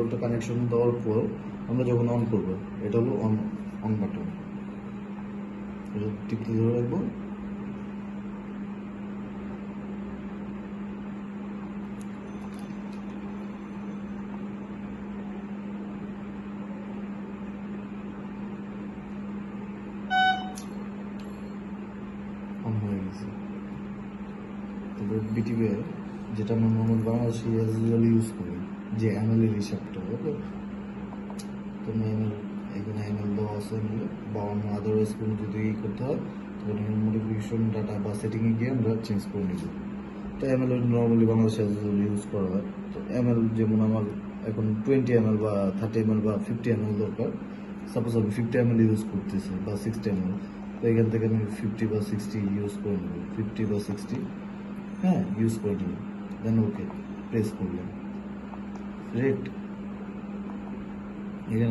কেবলটা কানেকশন দেওয়ার পর আমরা যখন অন করব, এটা হলো অন অন বাটন এটা টিপতে ধরে রাখব। যেটা আমরা নর্মাল বাংলাদেশে ইউজ করি। যে এমএল এর হিসাবটা ওকে কোনো এমএল এখানে এমএল আছে এমএল বা অন্য আদারওয়াইজ কোনো যদি ই করতে হয়। তখন এখানে মডিফিকেশন ডাটা বা সেটিংয়ে গিয়ে আমরা চেঞ্জ করে নিব। তো এমএল নর্মালি বাংলাদেশে ইউজ করা হয়। তো এমএল যেমন আমার এখন টোয়েন্টি এমএল বা থার্টি এমএল বা ফিফটি এমএল দরকার। সাপোজ আমি ফিফটি এমএল ইউজ করতেছি বা সিক্সটি এমএল তো এখান থেকে আমি ফিফটি বা সিক্সটি ইউজ করে নেব। ফিফটি বা সিক্সটি হ্যাঁ ইউজ করে নেব। দেন ওকে প্রেস করলাম। রেট এখানে